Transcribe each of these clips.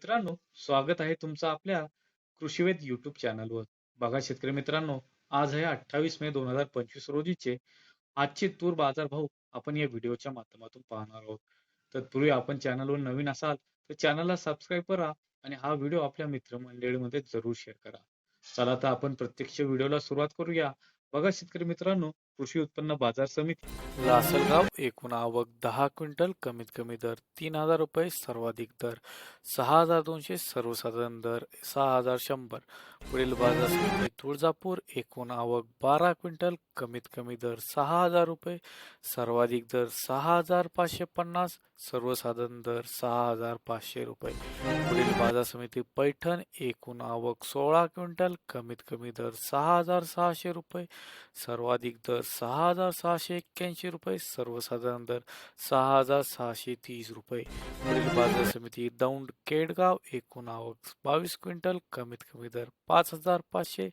मित्रांनो स्वागत आहे तुमचं आपल्या कृषीवेद युट्यूब चॅनलवर बघा शेतकरी मित्रांनो आज आहे अठ्ठावीस मे दोन हजार पंचवीस रोजीचे. आजचे तूर बाजार भाव आपण या व्हिडिओच्या माध्यमातून पाहणार आहोत. तत्पूर्वी आपण चॅनलवर नवीन असाल तर चॅनलला सबस्क्राईब करा आणि हा व्हिडिओ आपल्या मित्रमंडळीमध्ये जरूर शेअर करा. चला तर आपण प्रत्यक्ष व्हिडिओला सुरुवात करूया. बघा शेतकरी मित्रांनो कृषी उत्पन्न बाजार समिती. लासलगाव एकूण आवक दहा क्विंटल कमीत कमी दर तीन हजार रुपये सर्वाधिक दर सहा हजार दोनशे सर्वसाधारण दर सहा हजार शंभर. पुढील बाजार समिती तुळजापूर एकूण आवक बारा क्विंटल कमीत कमी दर सहा हजार रुपये सर्वाधिक दर सहा हजार पाचशे पन्नास सर्वसाधारण दर सहा हजार पाचशे रुपये. पुढील बाजार समिती पैठण एकूण आवक सोळा क्विंटल कमीत कमी दर सहा हजार सहाशे रुपये सर्वाधिक दर सहा हजार सहाशे एक्क्याऐंशी रुपये सर्वसाधारण दर सहा हजार सहाशे तीस रुपये. पुढील बाजार समिती दौंड केडगाव एकूण आवक बावीस क्विंटल कमीत कमी दर पाच हजार पाचशे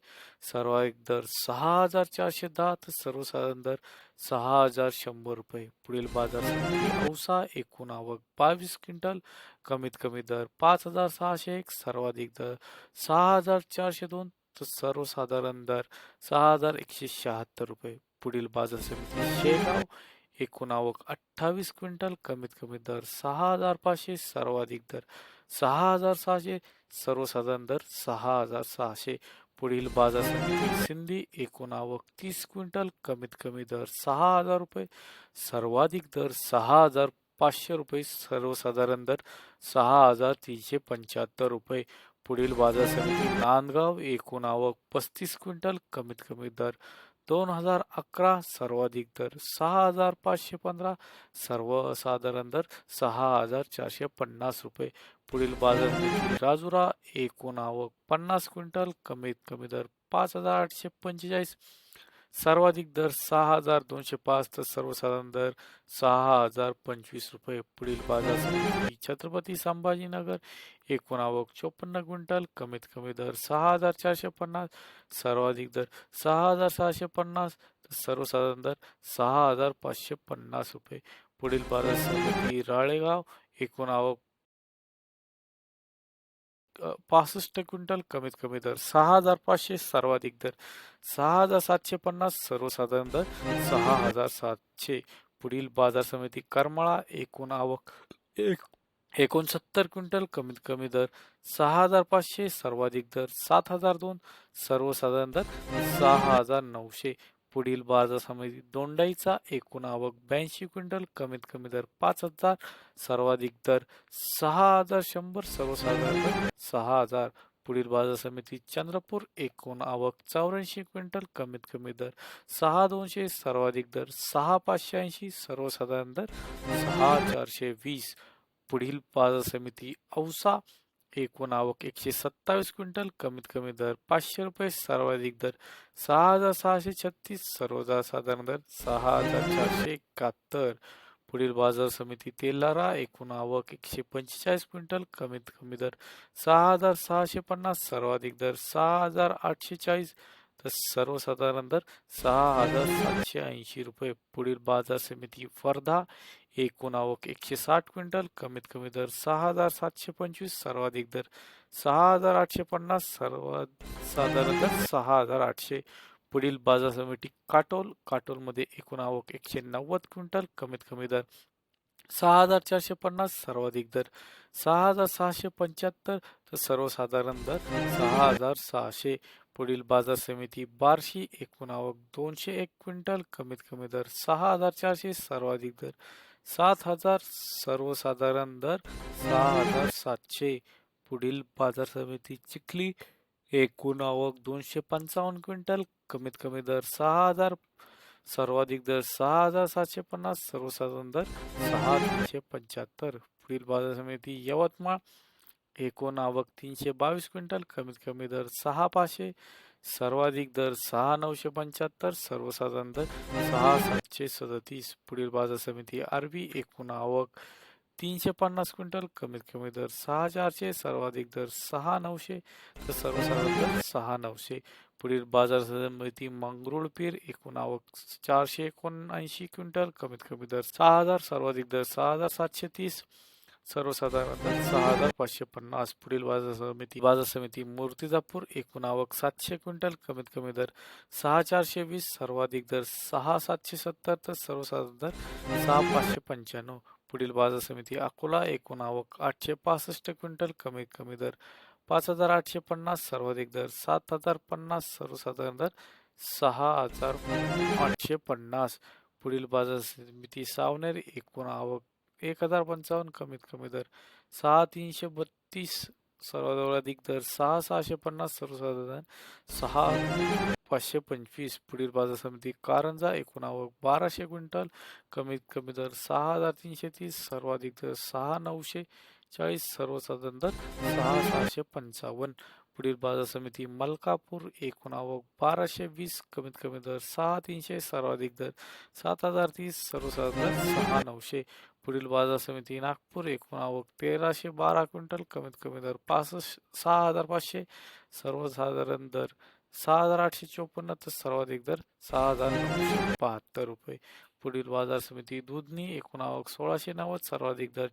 सर्वाधिक दर सहा हजार चारशे दहा तर सर्वसाधारण दर सहा हजार शंभर रुपये. पुढील बाजार समिती औसा एकूण आवक बावीस क्विंटल कमीत कमी दर पाच हजार सहाशे एक सर्वाधिक दर सहा हजार चारशे दोन तर सर्वसाधारण दर सहा हजार एकशे शहात्तर रुपये. पुढील बाजार समिती शेगाव एकूण आवक अठ्ठावीस क्विंटल कमीत कमी दर सहा हजार पाचशे सर्वाधिक दर सहा हजार सहाशे सर्वसाधारण दर सहा हजार सहाशे. पुढील बाजार समिती सिंधी एकूण आवक तीस क्विंटल कमीत कमी दर सहा हजार रुपये सर्वाधिक दर सहा हजार पाचशे रुपये सर्वसाधारण दर सहा हजार तीनशे पंच्याहत्तर रुपये. पुढील बाजार समिती नांदगाव एकूण आवक पस्तीस क्विंटल कमीत कमी दर दोन हजार अकरा सर्वाधिक दर सहा हजार पाचशे पंधरा सर्वसाधारण दर सहा हजार चारशे पन्नास रुपये. पुढील बाजार राजुरा एकूण आवक पन्नास क्विंटल कमीत कमी दर पाच हजार आठशे पंचेचाळीस. सर्वाधिक दर सहा हजार दोनशे पाच तर सर्वसाधारण दर सहा हजार पंचवीस रुपये. पुढील बाजार समिती छत्रपती संभाजीनगर एकूण आवक चोपन्न क्विंटल कमीत कमी दर सहा हजार चारशे पन्नास सर्वाधिक दर सहा हजार सहाशे पन्नास तर सर्वसाधारण दर सहा हजार पाचशे पन्नास रुपये. पुढील बाजार समिती राळेगाव एकूण आवक पासष्ट क्विंटल कमीत कमी दर सहा हजार पाचशे सर्वाधिक दर सहा हजार सातशे पन्नास सर्वसाधारण दर सहा हजार सातशे पुढील बाजार समिती करमाळा एकूण आवक एक एकोणसत्तर क्विंटल कमीत कमी दर सहा हजार पाचशे सर्वाधिक दर सात हजार दोन सर्वसाधारण दर सहा हजार नऊशे पुढील बाजार समिती दोंडाईचा एकूण आवक ब्याऐंशी क्विंटल कमीत कमी दर पाच हजार सर्वाधिक दर सहा हजार शंभर सर्वसाधारण दर सहा हजार. पुढील बाजार समिती चंद्रपूर एकूण आवक चौऱ्याऐंशी क्विंटल कमीत कमी दर सहा दोनशे सर्वाधिक दर सहा पाचशे ऐंशी सर्वसाधारण दर सहा चारशे वीस. पुढील बाजार समिती औसा एकूण आवक एकशे सत्तावीस क्विंटल कमीत कमी दर पाचशे रुपये सर्वाधिक दर सहा हजार सहाशे छत्तीस सर्वसाधारण दर सहा हजार चारशे एकाहत्तर. पुढील बाजार समिती तेलारा एकूण आवक एकशे पंचेचाळीस क्विंटल कमीत कमी दर सहा हजार सहाशे पन्नास सर्वाधिक दर सहा हजार आठशे चाळीस. तर सर्वसाधारण दर सहा हजार सातशे ऐंशी रुपये. पुढील बाजार समिती वर्धा एकूण आवक एकशे साठ क्विंटल कमीत कमी दर सहा हजार सातशे पंचवीस सर्वाधिक दर सहा हजार आठशे पन्नास सर्वसाधारण दर सहा हजार आठशे. पुढील बाजार समिती काटोल काटोलमध्ये एकूण आवक एकशे नव्वद क्विंटल कमीत कमी दर सहा हजार चारशे पन्नास सर्वाधिक दर सहा हजार सहाशे पंच्याहत्तर तर सर्वसाधारण दर सहा हजार सहाशे. पुढील बाजार समिती बारशी एकूण आवक दोनशे एक क्विंटल कमीत कमी दर सहा हजार चारशे सर्वाधिक दर सात हजार सर्वसाधारण दर सहा हजार सातशे. पुढील बाजार समिती चिखली एकूण आवक दोनशे पंचावन्न क्विंटल. कमीत कमी दर सहा हजार सर्वाधिक दर सहा हजार सातशे पन्नास सर्वसाधारण दर सहा तीनशे पंच्याहत्तर. पुढील बाजार समिती यवतमाळ एकूण आवक तीनशे बावीस क्विंटल. कमीत कमी दर सहा पाचशे. सर्वाधिक दर सहा नऊशे पंच्याहत्तर सर्वसाधारण दर सहा सातशे सदतीस. पुढील बाजार समिती आरबी एकूण आवक तीनशे पन्नास क्विंटल कमीत कमी दर सहा चारशे सर्वाधिक दर सहा नऊशे तर सर्वसाधारण दर सहा नऊशे. पुढील बाजार समिती मंगरुळपीर एकूण आवक चारशे एकोणऐंशी क्विंटल कमीत कमी दर सहा हजार सर्वाधिक दर सहा हजार सातशे तीस. सर्वसाधारण दर सहा हजार पाचशे पन्नास पुढील बाजार समिती बाजार समिती मूर्तिजापूर एकूण आवक सातशे क्विंटल कमीत कमी दर सहा चारशे वीस सर्वाधिक दर सहा सातशे सत्तर तर सर्वसाधारण दर सहा पाचशे पंच्याण्णव. पुढील बाजार समिती अकोला एकूण आवक आठशे पासष्ट क्विंटल कमीत कमी दर पाच हजार आठशे पन्नास सर्वाधिक दर सात हजार पन्नास सर्वसाधारण दर सहा हजार आठशे पन्नास. पुढील बाजार समिती सावनेर एकूण आवक एक हजार पंचावन्न कमीत कमी दर. सहा तीनशे बत्तीस सर्वाधिक दर. सहा सहाशे पन्नास सर्वसाधारण सहा पाचशे पंचवीस पुढील बाजार समिती कारंजा एकूण आवक बाराशे क्विंटल कमीत कमी दर. सहा हजार तीनशे तीस सर्वाधिक दर. सहा नऊशे चाळीस सर्वसाधारण दर सहा सहाशे पंचावन्न. पुढील बाजार समिती मलकापूर एकूण आवक बाराशे वीस कमीत कमी दर सहा तीनशे सर्वाधिक दर सात हजार तीस सर्वसाधारण सहा नऊशे. पुढील बाजार समिती नागपूर एकूण आवक तेराशे बारा क्विंटल कमीत कमी दर पासष्ट सहा हजार पाचशे. सर्वसाधारण दर सहा हजार आठशे चोपन्न तर सर्वाधिक दर सहा हजार नऊशे बहात्तर रुपये. पुढील बाजार समिती दुधनी एकूण आवक सोळाशे नव्वद सर्वाधिक दर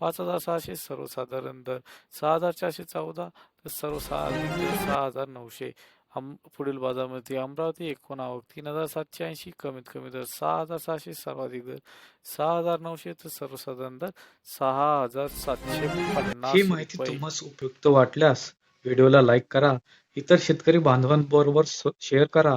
पाच हजार सहाशे सर्वसाधारण दर सहा हजार चारशे चौदा तर सर्वसाधारण दर सहा हजार नऊशे. आम पुढील बाजारामध्ये अमरावती एकूण आवक तीन हजार सातशे ऐंशी कमीत कमी दर सहा हजार सहाशे सर्वाधिक दर सहा हजार नऊशे तर सर्वसाधारण दर सहा हजार सातशे पन्नास ही माहिती रुपये. तुम्हाला उपयुक्त वाटल्यास व्हिडिओला लाईक करा इतर शेतकरी बांधवांबरोबर स- शेअर करा